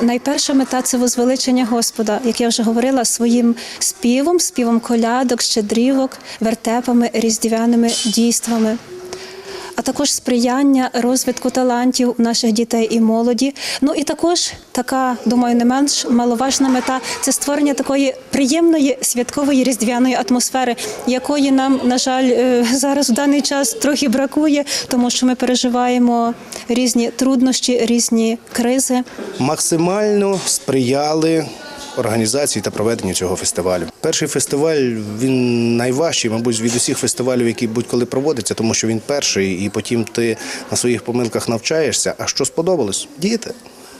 Найперша мета це возвеличення Господа, як я вже говорила, своїм співом, співом колядок, щедрівок, вертепами, різдвяними дійствами. А також сприяння розвитку талантів наших дітей і молоді. Ну і також така, думаю, не менш маловажна мета це створення такої приємної святкової різдвяної атмосфери, якої нам, на жаль, е, зараз в даний час трохи бракує, тому що ми переживаємо різні труднощі, різні кризи. максимально сприяли організації та проведення цього фестивалю. Перший фестиваль він найважчий, мабуть, від усіх фестивалів, які будь-коли проводяться, тому що він перший, і потім ти на своїх помилках навчаєшся. А що сподобалось? Діти.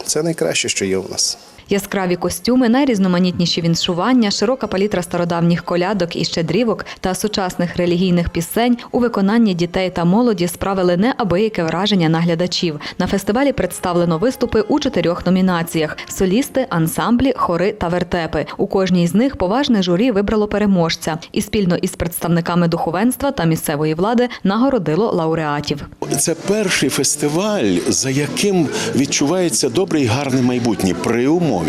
Це найкраще, що є у нас. Яскраві костюми, найрізноманітніші віншування, широка палітра стародавніх колядок і щедрівок та сучасних релігійних пісень у виконанні дітей та молоді справили неабияке враження на глядачів. На фестивалі представлено виступи у чотирьох номінаціях: солісти, ансамблі, хори та вертепи. У кожній з них поважне журі вибрало переможця і спільно із представниками духовенства та місцевої влади нагородило лауреатів. Це перший фестиваль, за яким відчувається добре і гарне майбутнє при умові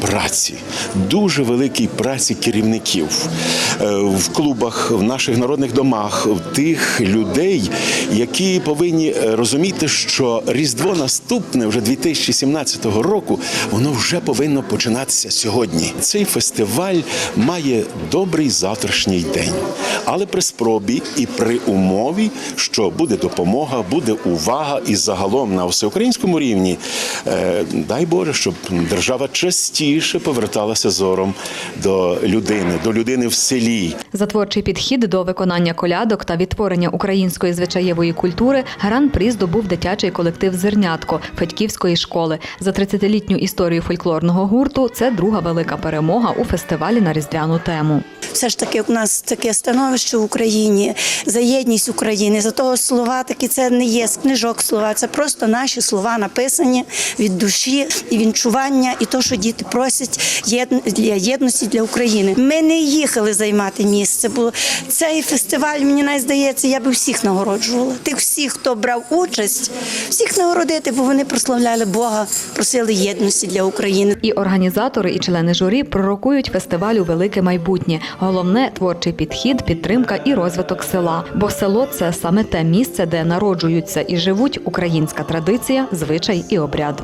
праці, дуже великій праці керівників Е, в клубах, в наших народних домах, в тих людей, які повинні е, розуміти, що Різдво наступне, вже 2017 року, воно вже повинно починатися сьогодні. Цей фестиваль має добрий завтрашній день, але при спробі і при умові, що буде допомога, буде увага і загалом на всеукраїнському рівні. е, Дай Боже, щоб держава частіше поверталася зором до людини, до людини в селі. За творчий підхід до виконання колядок та відтворення української звичаєвої культури гран-прі здобув дитячий колектив Зернятко Федьківської школи. За 30-літню історію фольклорного гурту це друга велика перемога у фестивалі на різдвяну тему. Все ж таки у нас таке становище в Україні, за єдність України. За того слова такі це не є з книжок слова, це просто наші слова написані від душі і відчування, і то, що діти просять для єдності для України. Ми не їхали займати місце, бо цей фестиваль, мені навіть здається, я би всіх нагороджувала. Тих всіх, хто брав участь, всіх нагородити, бо вони прославляли Бога, просили єдності для України. І організатори, і члени журі пророкують фестивалю велике майбутнє. Головне творчий підхід, підтримка і розвиток села. Бо село це саме те місце, де народжуються і живуть українська традиція, звичай і обряд.